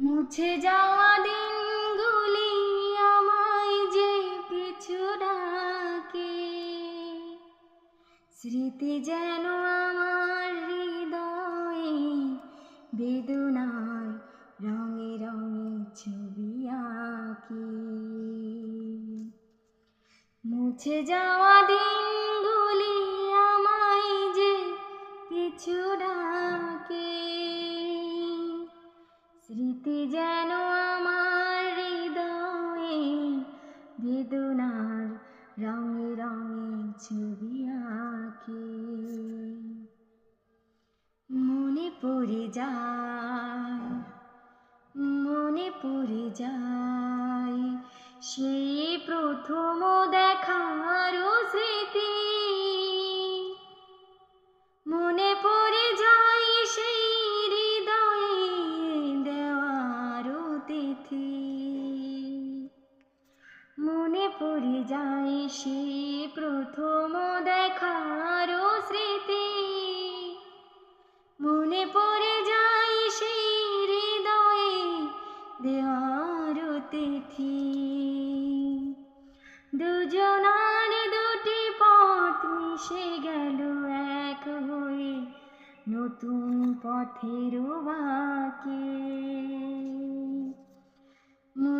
মুছে যাওয়া দিনগুলি আমায় যে পিছু ডাকে। স্মৃতি যেন আমার হৃদয়ে বেদনায় রঙে রঙে ছবি আঁকি। মুছে যাওয়া দিনগুলি স্মৃতি যেন আমার হৃদয়ে বেদনার রঙে রঙে ছবি আঁকে। মনে পড়ে যায়, মনে পড়ে যায়, সেই প্রথম দেখার তিথি মনে পড়ে যায় সে প্রথম দেখার স্মৃতি। মনে পড়ে যায় সেই হৃদয়ে দেওয়ার তিথি। দুজনার দুটি পথ মিশে গেল এক হয়ে। নতুন পথের বাকে